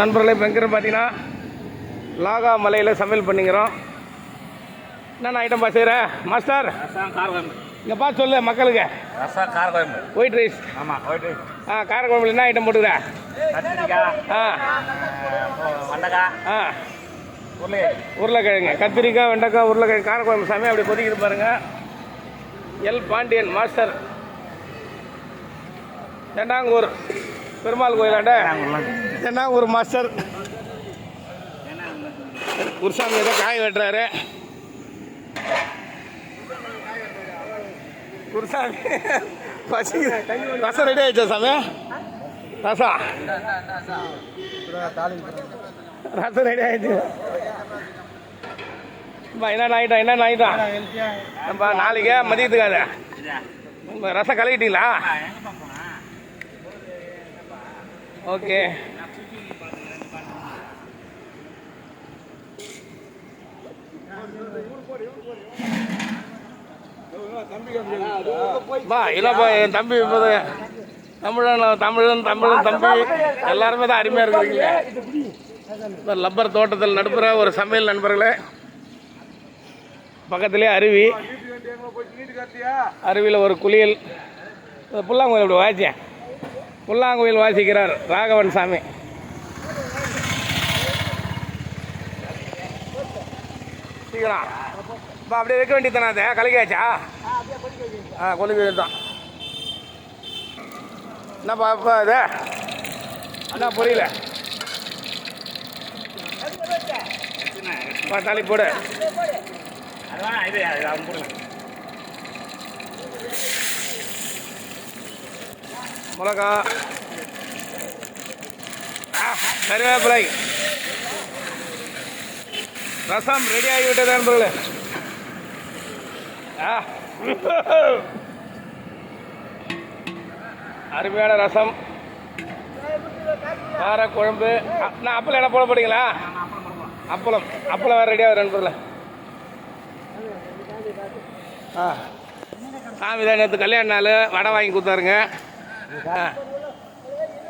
நண்பர்களே இப்போ எங்கே பார்த்தீங்கன்னா லாகா மலையில் சமையல் பண்ணிக்கிறோம். என்னென்ன ஐட்டம்பா செய்கிற மாஸ்டர் ரசம் காரக்குழம்பு. இங்கே பார்த்து சொல்லு மக்களுக்கு. ரசம் காரக்குழம்பு. ஒயிட் ரைஸ் ஆமாம் ஒயிட் ரைஸ் ஆ காரக்குழம்புல என்ன ஐட்டம் போட்டுக்கிற? கத்திரிக்காய் ஆ. வெண்டைக்காய் ஆ. உருளைக்கிழங்கு. கத்திரிக்காய் வெண்டைக்காய் உருளைக்கிழங்கு காரக்குழம்பு சாமி அப்படி கொதிக்குது பாருங்க. எல் பாண்டியன் மாஸ்டர் தென்னாங்கூர் பெருமாள் கோயிலாண்ட? தென்னாங்கூர் மாஸ்டர். குருசாமி ஏதோ காய் வெட்டுறாரு. குருசாமி பசி. ரசம் ரெடி ஆயிடுச்சா சாமி? ரசம். ரசம் ரெடி ஆயிடுச்சு. என்ன ஆயிட்டோம் என்ன ஆயிட்டோம் நம்ம நாளைக்கு மதியத்துக்கு அது உங்க ரசம் கலக்கிட்டீங்களா ஓகே பா இல்லைப்பா என் தம்பி இப்போது தமிழன் தமிழன் தமிழன் தம்பி. எல்லாருமே தான் அருமையாக இருக்கிறீங்க இந்த லப்பர் தோட்டத்தில் நடுப்புற ஒரு சமையல் நண்பர்களே. பக்கத்துலேயே அருவி. அருவியில் ஒரு குளியல். புல்லாங்குயில் இப்படி வாசிச்சேன்? புல்லாங்குயில் வாசிக்கிறார் ராகவன் சாமி. சீக்கிரம். இப்போ அப்படியே வைக்க வேண்டியதானே அதை? கலக்கியாச்சா ஆ கொலுக்கு தான். என்னப்பா இப்போ இது? என்ன புரியல? தக்காளி போடு. மிளகா. கருவேப்பிலை. ரசம் ரெடி ஆகிவிட்டது நண்பர்களே. ஆ. அருமையான ரசம். காரக்குழம்பு குழம்பு. நான் அப்பளம் என்ன போட போறீங்களா? அப்பளம். அப்பளம் வேறு ரெடியாக நண்பர்களே. ஆ. சாமி தான் நேற்று கல்யாண நாள். வடை வாங்கி கொடுத்தாருங்க. ஆ.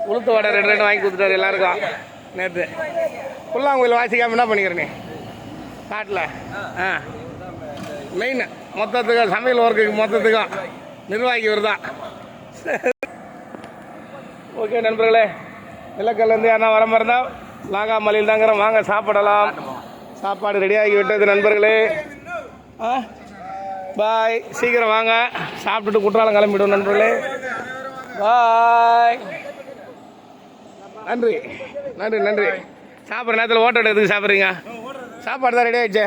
உளுத்து வடை ரெண்டு ரெண்டு வாங்கி கொடுத்துட்டாரு எல்லாருக்கும் நேற்று புல்லாங்குயில் வாசிக்காமல் என்ன பண்ணிக்கிற நீ காட்டில். ஆ. மெயின் மொத்தத்துக்கும் சமையல் ஒர்க்குக்கு மொத்தத்துக்கும் நிர்வாகி இவர் தான் ஓகே நண்பர்களே விளக்கல்லேருந்து யாரா வர மாதிரி இருந்தால் நாகாமலையில் தாங்கிறோம் வாங்க சாப்பிடலாம். சாப்பாடு ரெடியாகி விட்டது நண்பர்களே. ஆ? பாய் சீக்கிரம் வாங்க. சாப்பிட்டுட்டு குற்றாலம் கிளம்பிடும் நண்பர்களே. பாய் நன்றி. நன்றி நன்றி. சாப்பிட்ற நேரத்தில் ஓட்டோ எதுக்கு சாப்பிட்றீங்க? சாப்பாடு தான் ரெடி ஆயிடுச்சு.